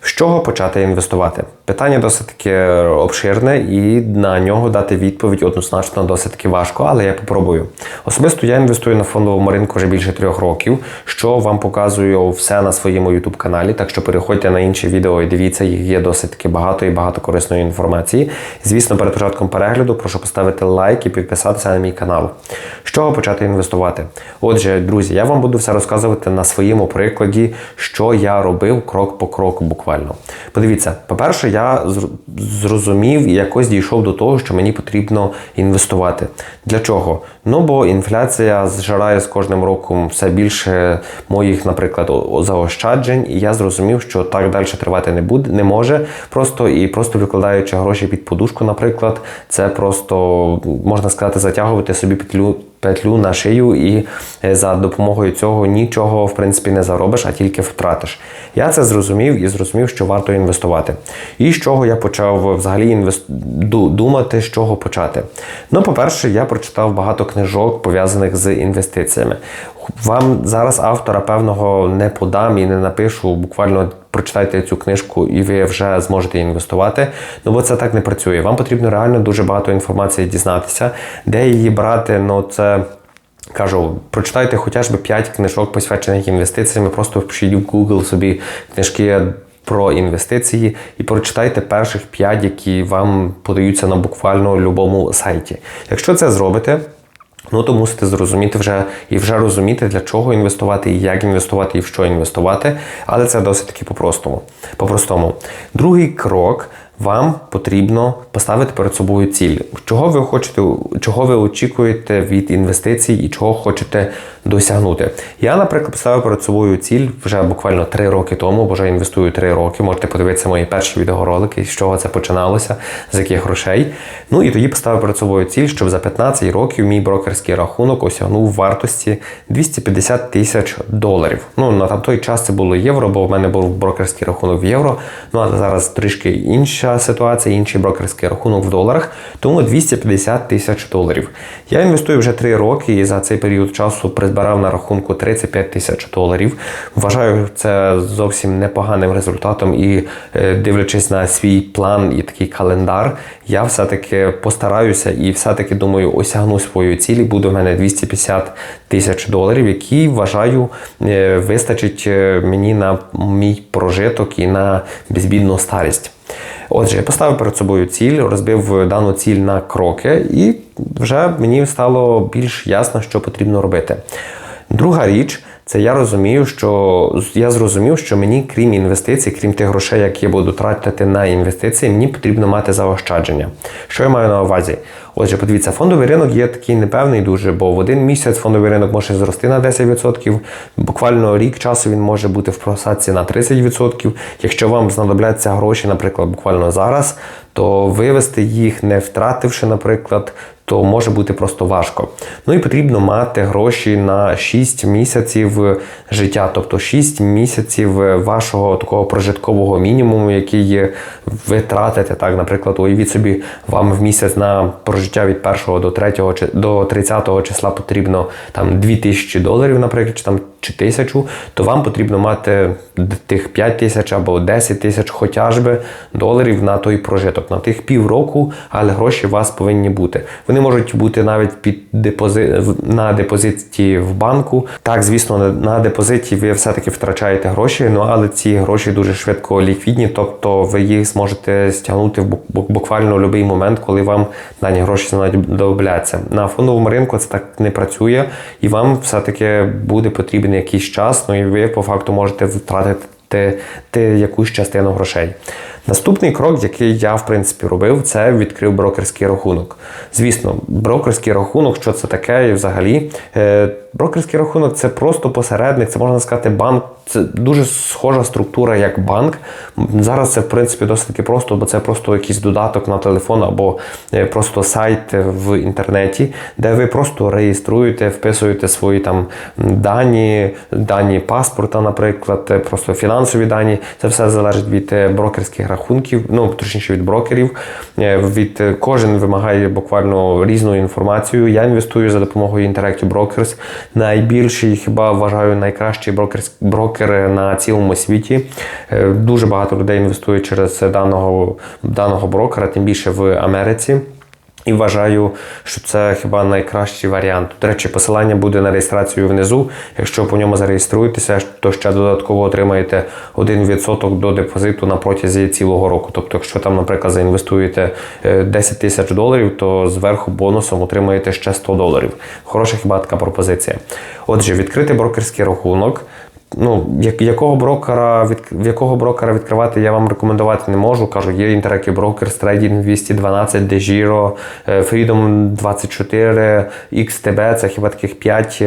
З чого почати інвестувати? Питання досить таки обширне, і на нього дати відповідь однозначно досить таки важко, але я попробую. Особисто я інвестую на фондовому ринку вже більше трьох років, що вам показую все на своєму youtube каналі. Так що переходьте на інші відео і дивіться, їх є досить таки багато і багато корисної інформації. Звісно, перед початком перегляду прошу поставити лайк і підписатися на мій канал. З чого почати інвестувати? Отже, друзі, я вам буду все розказувати на своєму прикладі, що я робив крок по кроку буквально. Подивіться, по-перше, я зрозумів і якось дійшов до того, що мені потрібно інвестувати. Для чого? Ну бо інфляція зжирає з кожним роком все більше моїх, наприклад, заощаджень, і я зрозумів, що так далі тривати не буде, не може. Просто і просто викладаючи гроші під подушку, наприклад, це просто можна сказати, затягувати собі петлю петлю на шию, і е, за допомогою цього нічого в принципі не заробиш, а тільки втратиш. Я це зрозумів і зрозумів, що варто інвестувати. І з чого я почав взагалі інвест... думати, з чого почати. Ну, по-перше, я прочитав багато книжок, пов'язаних з інвестиціями. Вам зараз автора певного не подам і не напишу. Буквально прочитайте цю книжку, і ви вже зможете інвестувати. Ну бо це так не працює. Вам потрібно реально дуже багато інформації дізнатися, де її брати. Ну це. Кажу, прочитайте хоча б 5 книжок, посвячених інвестиціями, просто впишіть в Google собі книжки про інвестиції і прочитайте перших 5, які вам подаються на буквально будь-якому сайті. Якщо це зробите, Ну, то мусите зрозуміти вже і вже розуміти, для чого інвестувати, і як інвестувати, і в що інвестувати. Але це досить таки по-простому. По-простому. Другий крок вам потрібно поставити перед собою ціль. Чого ви хочете, чого ви очікуєте від інвестицій і чого хочете досягнути. Я, наприклад, поставив перед собою ціль вже буквально 3 роки тому, бо вже інвестую 3 роки. Можете подивитися мої перші відеоролики, з чого це починалося, з яких грошей. Ну і тоді поставив перед собою ціль, щоб за 15 років мій брокерський рахунок осягнув вартості 250 тисяч доларів. Ну на той час це було євро, бо в мене був брокерський рахунок в євро. Ну але зараз трішки інша ситуація, інший брокерський рахунок в доларах, тому 250 тисяч доларів. Я інвестую вже 3 роки і за цей період часу призбирав на рахунку 35 тисяч доларів. Вважаю це зовсім непоганим результатом і е, дивлячись на свій план і такий календар, я все-таки постараюся і все-таки думаю, осягну свою цілі. Буде в мене 250 тисяч доларів, які вважаю е, вистачить е, мені на мій прожиток і на безбідну старість. Отже, я поставив перед собою ціль, розбив дану ціль на кроки, і вже мені стало більш ясно, що потрібно робити. Друга річ. Це я розумію, що я зрозумів, що мені, крім інвестицій, крім тих грошей, які я буду тратити на інвестиції, мені потрібно мати заощадження. Що я маю на увазі? Отже, подивіться, фондовий ринок є такий непевний дуже, бо в один місяць фондовий ринок може зрости на 10%, буквально рік часу він може бути в просадці на 30%. Якщо вам знадобляться гроші, наприклад, буквально зараз, то вивести їх, не втративши, наприклад, то може бути просто важко. Ну і потрібно мати гроші на 6 місяців життя, тобто 6 місяців вашого такого прожиткового мінімуму, який ви тратите. Так, наприклад, уявіть собі, вам в місяць на прожиття від 1 до 3 до 30 числа потрібно там 2000 доларів, наприклад, чи там чи тисячу, то вам потрібно мати тих 5 тисяч або 10 тисяч хоча б доларів на той прожиток, на тих півроку, але гроші у вас повинні бути. Вони можуть бути навіть під депозит на депозиті в банку. Так, звісно, на депозиті ви все-таки втрачаєте гроші, ну але ці гроші дуже швидко ліквідні, тобто ви їх зможете стягнути в буквально в будь-який момент, коли вам дані гроші знадобляться. На фондовому ринку це так не працює, і вам все-таки буде потрібен потрібен якийсь час, ну і ви по факту можете втратити якусь частину грошей. Наступний крок, який я в принципі робив, це відкрив брокерський рахунок. Звісно, брокерський рахунок, що це таке, і взагалі. Е, брокерський рахунок це просто посередник, це можна сказати, банк. Це дуже схожа структура, як банк. Зараз це в принципі досить просто, бо це просто якийсь додаток на телефон або е, просто сайт в інтернеті, де ви просто реєструєте, вписуєте свої там дані, дані паспорта, наприклад, е, просто фінансові дані. Це все залежить від брокерських рахунків ну точніше від брокерів. Е, від е, Кожен вимагає буквально різну інформацію. Я інвестую за допомогою Interactive Brokers. Найбільший, хіба вважаю, брокер, брокер на цілому світі. Е, Дуже багато людей інвестують через даного, даного брокера, тим більше в Америці. І вважаю, що це хіба найкращий варіант. До речі, посилання буде на реєстрацію внизу. Якщо по ньому зареєструєтеся, то ще додатково отримаєте 1% до депозиту на протязі цілого року. Тобто, якщо там, наприклад, заінвестуєте е, 10 тисяч доларів, то зверху бонусом отримаєте ще 100 доларів. Хороша хіба така пропозиція. Отже, відкрити брокерський рахунок. Ну, як- якого брокера від в якого брокера відкривати я вам рекомендувати не можу. Кажу, є Interactive Brokers, Trading 212, DeGiro, е, Freedom 24, XTB, це хіба таких 5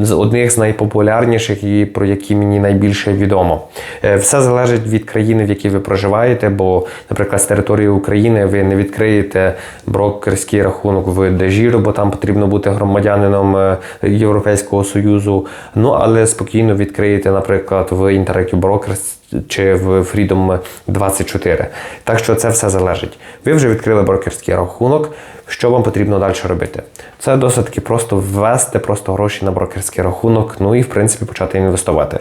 з одних з найпопулярніших і про які мені найбільше відомо. Е, Все залежить від країни, в якій ви проживаєте, бо, наприклад, з території України ви не відкриєте брокерський рахунок в DeGiro, бо там потрібно бути громадянином е, Європейського Союзу. Ну, але спокійно відкриєте, наприклад, в Interactive Brokers чи в Freedom 24. Так що це все залежить. Ви вже відкрили брокерський рахунок. Що вам потрібно далі робити? Це досить таки просто ввести просто гроші на брокерський рахунок, ну і в принципі почати інвестувати.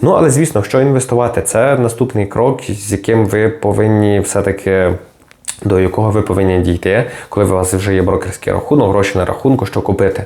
Ну але звісно, що інвестувати, це наступний крок, з яким ви повинні все-таки. До якого ви повинні дійти, коли у вас вже є брокерський рахунок, гроші на рахунку, що купити.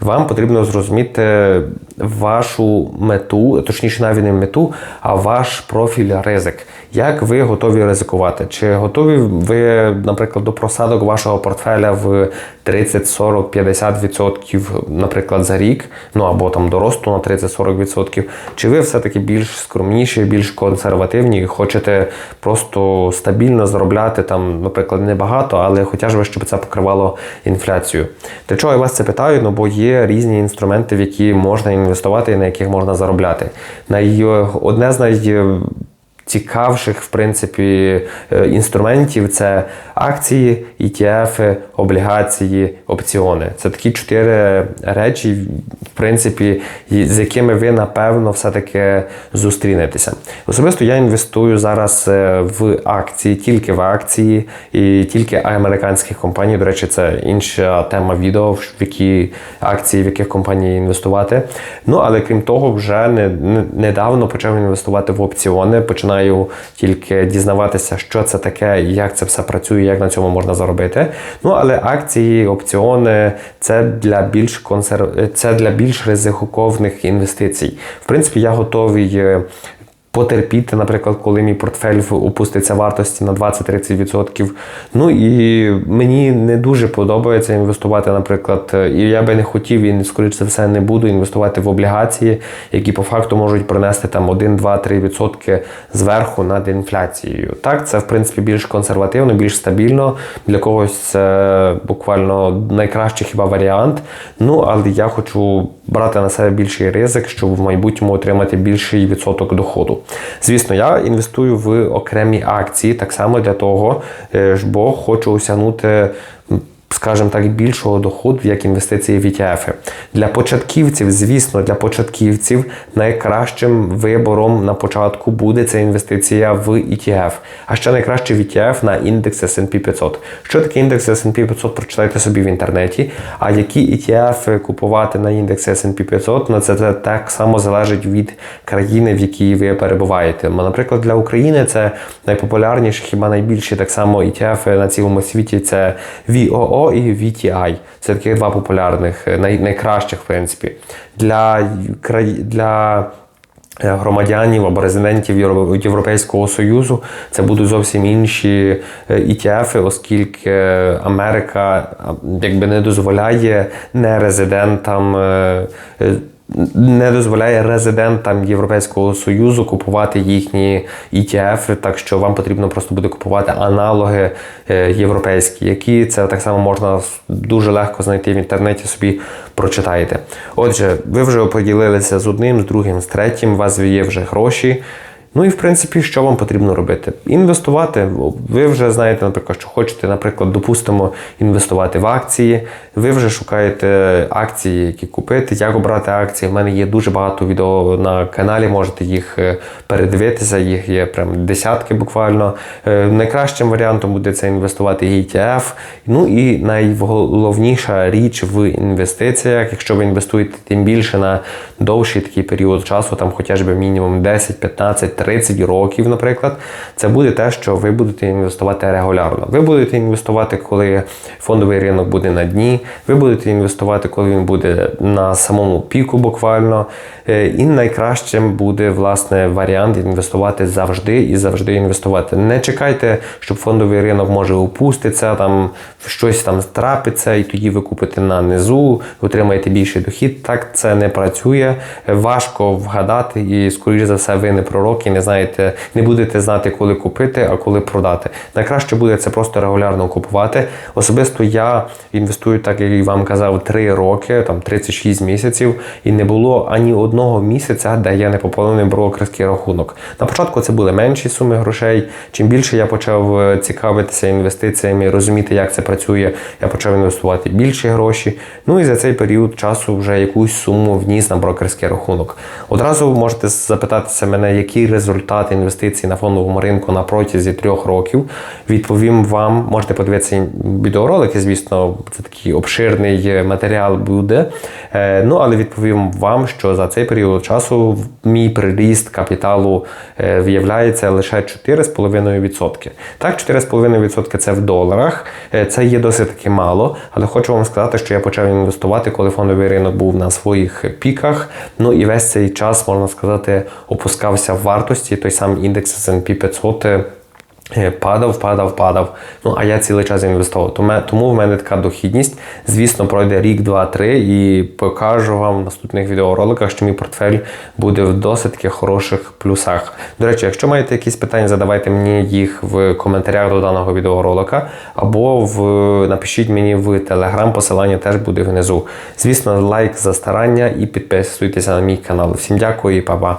Вам потрібно зрозуміти вашу мету, точніше, навіть не мету, а ваш профіль ризик. Як ви готові ризикувати? Чи готові ви, наприклад, до просадок вашого портфеля в 30, 40, 50%, наприклад, за рік, ну або там до росту на 30-40%? Чи ви все-таки більш скромніші, більш консервативні і хочете просто стабільно заробляти там, наприклад, небагато, але хоча б щоб це покривало інфляцію? Для чого я вас це питаю? Ну бо є різні інструменти, в які можна інвестувати і на яких можна заробляти. Най... Одне з най цікавших, в принципі, е, інструментів це акції, ETF, облігації, опціони. Це такі чотири речі, в принципі, з якими ви напевно все-таки зустрінетеся. Особисто я інвестую зараз е, в акції, тільки в акції і тільки американських компаній. До речі, це інша тема відео, в які акції, в яких компаній інвестувати. Ну але крім того, вже не, не- недавно почав інвестувати в опціони. Починаю тільки дізнаватися, що це таке, як це все працює, як на цьому можна заробити. Ну але акції, опціони це для більш консерв... це для більш ризиковних інвестицій. В принципі, я готовий. Потерпіти, наприклад, коли мій портфель опуститься вартості на 20-30%. Ну і мені не дуже подобається інвестувати, наприклад, і я би не хотів і скоріше за все не буду інвестувати в облігації, які по факту можуть принести там 1, 2, 3% зверху над інфляцією. Так, це в принципі більш консервативно, більш стабільно. Для когось це буквально найкращий хіба варіант. Ну, але я хочу брати на себе більший ризик, щоб в майбутньому отримати більший відсоток доходу. Звісно, я інвестую в окремі акції так само для того, е, бо хочу осягнути. Скажімо так, більшого доходу як інвестиції в ETF. Для початківців, звісно, для початківців найкращим вибором на початку буде ця інвестиція в ETF. А ще найкраще в ETF на індекс S&P 500. Що таке індекс S&P 500, прочитайте собі в інтернеті. А які ETF купувати на індекс S&P 500, ну це, це так само залежить від країни, в якій ви перебуваєте. Наприклад, для України це найпопулярніші, хіба найбільші так само ETF на цілому світі це VOO і VTI. Це такі два популярних, е, най, найкращих, в принципі. Для, для е, громадянів або резидентів Європейського Союзу це будуть зовсім інші е, ETF, оскільки Америка якби не дозволяє нерезидентам. Не дозволяє резидентам Європейського Союзу купувати їхні ETF, так що вам потрібно просто буде купувати аналоги е, європейські, які це так само можна дуже легко знайти в інтернеті, собі прочитаєте. Отже, ви вже поділилися з одним, з другим, з третім, у вас є вже гроші. Ну і в принципі, що вам потрібно робити? Інвестувати. Ви вже знаєте, наприклад, що хочете, наприклад, допустимо, інвестувати в акції. Ви вже шукаєте акції, які купити, як обрати акції. У мене є дуже багато відео на каналі, можете їх е, передивитися. Їх є прям десятки буквально. Е, Найкращим варіантом буде це інвестувати ETF. Ну і найголовніша річ в інвестиціях, якщо ви інвестуєте тим більше на довший такий період часу, там хоча б мінімум 10, 15, 30 років, наприклад, це буде те, що ви будете інвестувати регулярно. Ви будете інвестувати, коли фондовий ринок буде на дні, ви будете інвестувати, коли він буде на самому піку, буквально. Е, І найкращим буде власне варіант інвестувати завжди і завжди інвестувати. Не чекайте, щоб фондовий ринок може опуститися, там щось там трапиться, і тоді ви купите на низу, отримаєте більший дохід. Так це не працює. Важко вгадати, і скоріш за все, ви не пророк і не знаєте, не будете знати, коли купити, а коли продати. Найкраще буде це просто регулярно купувати. Особисто я інвестую, так як і вам казав, 3 роки, там 36 місяців, і не було ані одного місяця, де я не поповнений брокерський рахунок. На початку це були менші суми грошей. Чим більше я почав е, цікавитися інвестиціями, розуміти, як це працює, я почав інвестувати більші гроші. Ну і за цей період часу вже якусь суму вніс на брокерський рахунок. Одразу можете запитатися мене, який результат інвестицій на фондовому ринку на протязі трьох років. Відповім вам, можете подивитися відеоролики, звісно, це такий обширний матеріал буде. Е, Ну, але відповім вам, що за цей період часу мій приріст капіталу е, виявляється лише 4,5%. Так, 4,5% це в доларах. Е, Це є досить таки мало, але хочу вам сказати, що я почав інвестувати, коли фондовий ринок був на своїх піках. Ну і весь цей час, можна сказати, опускався в вартості. Той самий індекс S&P 500 е, Падав, падав, падав. Ну а я цілий час інвестував. Тому, в мене така дохідність. Звісно, пройде рік, два, три, і покажу вам в наступних відеороликах, що мій портфель буде в досить хороших плюсах. До речі, якщо маєте якісь питання, задавайте мені їх в коментарях до даного відеоролика, або в напишіть мені в телеграм, посилання теж буде внизу. Звісно, лайк за старання і підписуйтеся на мій канал. Всім дякую і па-па.